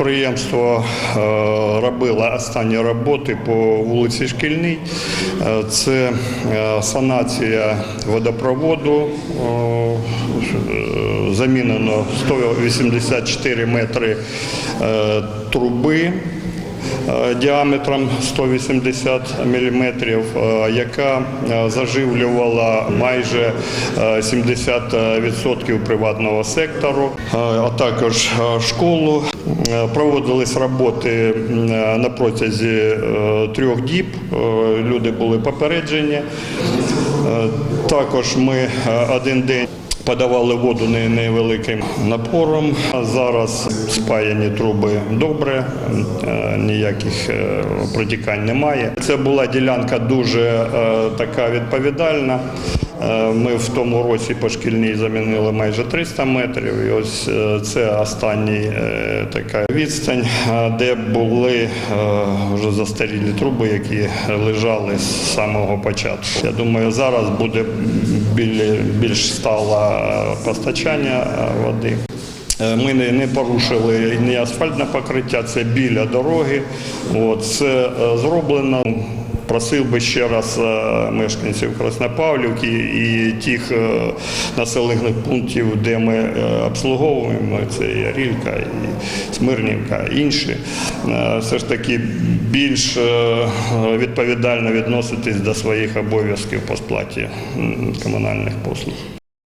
Підприємство е, робило останні роботи по вулиці Шкільній. Е, Це е, санація водопроводу. Замінено 184 метри труби діаметром 180 мм, яка е, заживлювала майже е, 70% приватного сектору, е, а також е, школу. Е, Проводились роботи е, на протязі е, трьох діб. Е, Люди були попереджені. Е, Також ми е, один день подавали воду не- невеликим напором. Зараз спаяні труби добре, е, ніяких е, протікань немає. Це була ділянка дуже е, така відповідальна. Е, Ми в тому році по шкільній замінили майже 300 метрів. І ось е, це останній е, така відстань, де були вже застарілі труби, які лежали з самого початку. Я думаю, зараз буде більш стале постачання води. Ми не, порушили ні асфальтне покриття, це біля дороги. От, це зроблено. Просив би ще раз е, мешканців Краснопавлівки і тих е, населених пунктів, де ми е, обслуговуємо, це і Арілька, і Смирнівка, інші, все ж таки більш відповідально відноситись до своїх обов'язків по сплаті комунальних послуг.